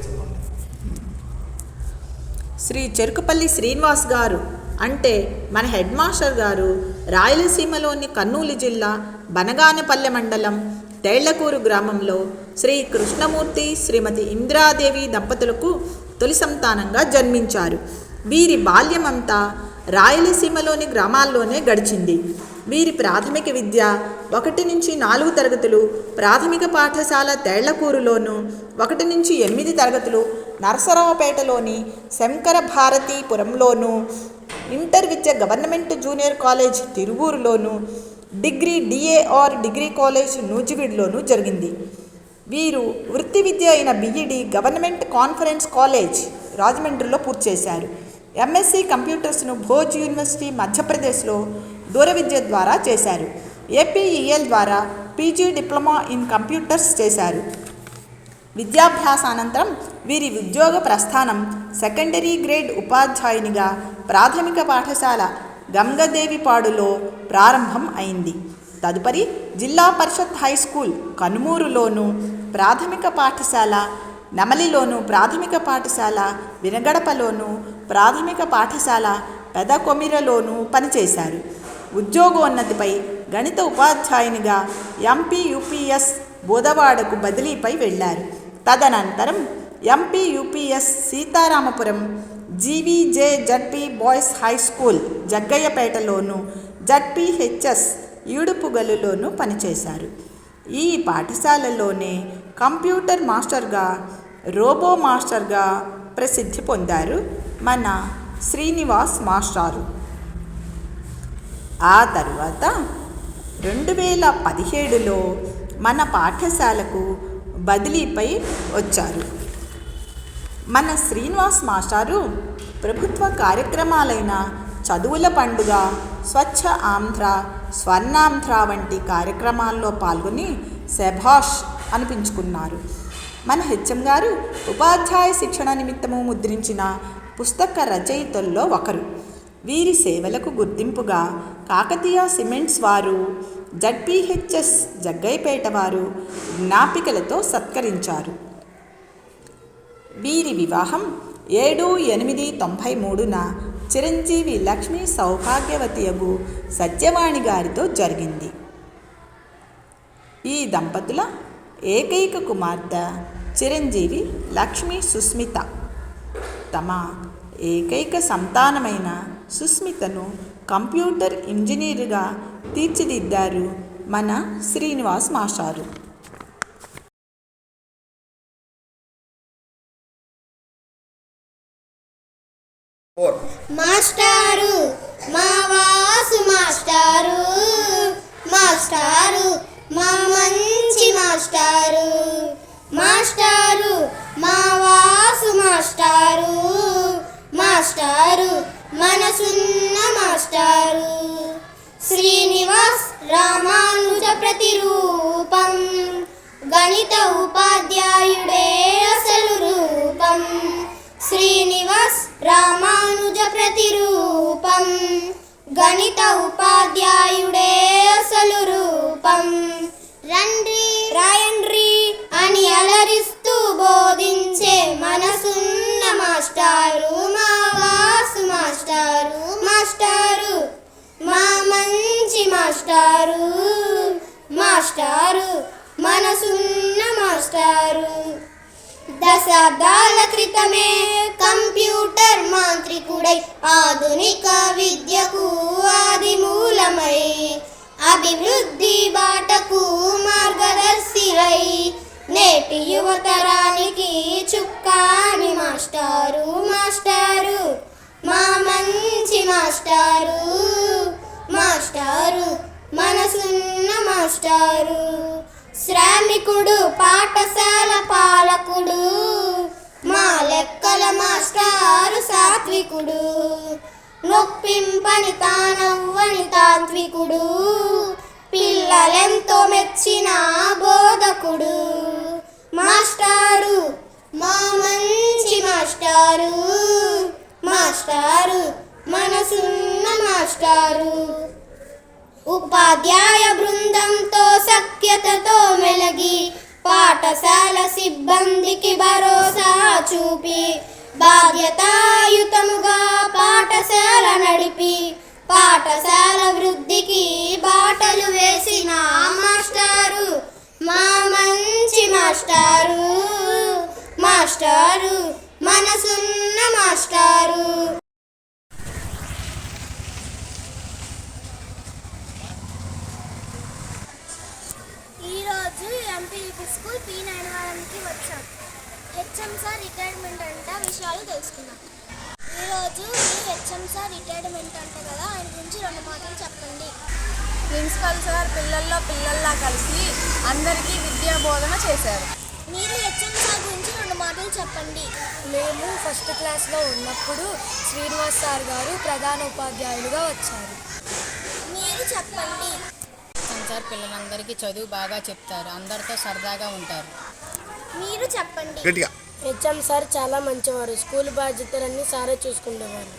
గట్టిగా శ్రీ చెరుకుపల్లి శ్రీనివాస్ గారు అంటే మన హెడ్ మాస్టర్ గారు రాయలసీమలోని కర్నూలు జిల్లా బనగానపల్లె మండలం తేళ్ళకూరు గ్రామంలో శ్రీ కృష్ణమూర్తి శ్రీమతి ఇందిరాదేవి దంపతులకు తొలి సంతానంగా జన్మించారు. వీరి బాల్యమంతా రాయలసీమలోని గ్రామాల్లోనే గడిచింది. వీరి ప్రాథమిక విద్య ఒకటి నుంచి నాలుగు తరగతులు ప్రాథమిక పాఠశాల తేళ్ళకూరులోను ఒకటి నుంచి ఎనిమిది తరగతులు నరసరావుపేటలోని శంకర భారతీపురంలోను ఇంటర్ విద్య government junior college తిరువూరులోను degree D A R degree college నూజివీడ్లోను జరిగింది. వీరు వృత్తి విద్య అయిన బిఈడి గవర్నమెంట్ కాన్ఫరెన్స్ కాలేజ్ రాజమండ్రిలో పూర్తి చేశారు. ఎంఎస్సి కంప్యూటర్స్ను భోజ్ యూనివర్సిటీ మధ్యప్రదేశ్లో దూర విద్య ద్వారా చేశారు. ఏపీఈఎల్ ద్వారా పీజీ డిప్లొమా ఇన్ కంప్యూటర్స్ చేశారు. విద్యాభ్యాసానంతరం వీరి ఉద్యోగ ప్రస్థానం సెకండరీ గ్రేడ్ ఉపాధ్యాయునిగా ప్రాథమిక పాఠశాల గంగదేవిపాడులో ప్రారంభం అయింది. తదుపరి జిల్లా పరిషత్ హై స్కూల్ కనుమూరులోను ప్రాథమిక పాఠశాల నమలిలోను ప్రాథమిక పాఠశాల వినగడపలోను ప్రాథమిక పాఠశాల పెదకొమిరలోనూ పనిచేశారు. ఉద్యోగోన్నతిపై గణిత ఉపాధ్యాయునిగా ఎంపీయూపీఎస్ బోధవాడకు బదిలీపై వెళ్ళారు. తదనంతరం MP UPS Sitaramapuram GVJ ZP boys high school జగ్గయ్యపేటలోను ZPHS ఈడుపుగలులోను పనిచేశారు. ఈ పాఠశాలలోనే కంప్యూటర్ మాస్టర్గా రోబో మాస్టర్గా ప్రసిద్ధి పొందారు మన శ్రీనివాస్ మాస్టారు. ఆ తరువాత రెండు వేల పదిహేడులో మన పాఠశాలకు బదిలీపై వచ్చారు. మన శ్రీనివాస్ మాస్టారు ప్రభుత్వ కార్యక్రమాలైన చదువుల పండుగ స్వచ్ఛ ఆంధ్ర స్వర్ణాంధ్ర వంటి కార్యక్రమాల్లో పాల్గొని శభాష్ అనిపించుకున్నారు. మన హెచ్ఎం గారు ఉపాధ్యాయ శిక్షణ నిమిత్తము ముద్రించిన పుస్తక రచయితల్లో ఒకరు. వీరి సేవలకు గుర్తింపుగా కాకతీయ సిమెంట్స్ వారు జడ్పీహెచ్ఎస్ జగ్గైపేట వారు జ్ఞాపికలతో సత్కరించారు. వీరి వివాహం ఏడు ఎనిమిది తొంభై మూడున చిరంజీవి లక్ష్మీ సౌభాగ్యవతియగు సత్యవాణి గారితో జరిగింది. ఈ దంపతుల ఏకైక కుమార్తె చిరంజీవి లక్ష్మీ సుస్మిత. తమ ఏకైక సంతానమైన సుస్మితను కంప్యూటర్ ఇంజనీరుగా తీర్చిదిద్దారు మన శ్రీనివాస్ మాస్టారు. మాస్టారు మా వాసు మాస్టారు మాస్టారు మా మంచి మాస్టారు మాస్టారు మా వాసు మాస్టారు మాస్టారు. రామానుజ ప్రతిరూపం గణిత ఉపాధ్యాయుడే అసలు రూపం. శ్రీనివాస్ రామానుజ ప్రతిరూపం గణిత ఉపాధ్యాయుడే అసలు రూపం. రండి రాయండ్రి మాస్టారు మాస్టారు మనసున్న మాస్టారు. దశాబ్దాల క్రితమే కంప్యూటర్ మాంత్రికుడై ఆధునిక విద్యకు ఆది మూలమై అభివృద్ధి బాటకు మార్గదర్శిరై నేటి యువతరానికి చుక్కాని మాస్టారు మాస్టారు మా మంచి మాస్టారు. మాస్టారు మనసున్న మాస్టారు శ్రామికుడు పాఠశాల పాలకుడు మా లెక్కల మాస్టారు సాత్వికుడు నొప్పింపని తానవ్వని తాత్వికుడు పిల్లలెంతో మెచ్చిన బోధకుడు. మాస్టారు మా మంచి మాస్టారు మాస్టారు మనసున్న మాస్టారు. ఉపాధ్యాయ బృందంతో సఖ్యతతో మెలగి పాఠశాల సిబ్బందికి భరోసా చూపి బాధ్యతాయుతముగా పాఠశాల నడిపి పాఠశాల వృద్ధికి బాటలు వేసిన మాస్టారు. మా మంచి మాస్టారు. మాస్టారు మనసున్న మాస్టారు ఈరోజు ఎంపీపీ స్కూల్ పీ నైన్వారంకి వచ్చాం హెచ్ఎం సార్ రిటైర్మెంట్ అంట విషయాలు తెలుసుకున్నాం ఈరోజు మీ హెచ్ఎం సార్ రిటైర్మెంట్ అంట కదా ఆయన గురించి రెండు మాటలు చెప్పండి. ప్రిన్సిపల్ సార్ పిల్లల్లో పిల్లల్లా కలిసి అందరికీ విద్యా బోధన చేశారు. మీరు హెచ్ఎం సార్ గురించి రెండు మాటలు చెప్పండి. మేము ఫస్ట్ క్లాస్లో ఉన్నప్పుడు శ్రీనివాస్ సార్ గారు ప్రధాన ఉపాధ్యాయులుగా వచ్చారు. మీరు చెప్పండి. సార్ పిల్లలందరికీ చదువు బాగా చెప్తారు. అందరితో సరదాగా ఉంటారు. మీరు చెప్పండి. గట్టిగా. హెచ్ఎం సార్ చాలా మంచివారు. స్కూల్ బాధ్యతలన్నీ సారే చూసుకునేవారు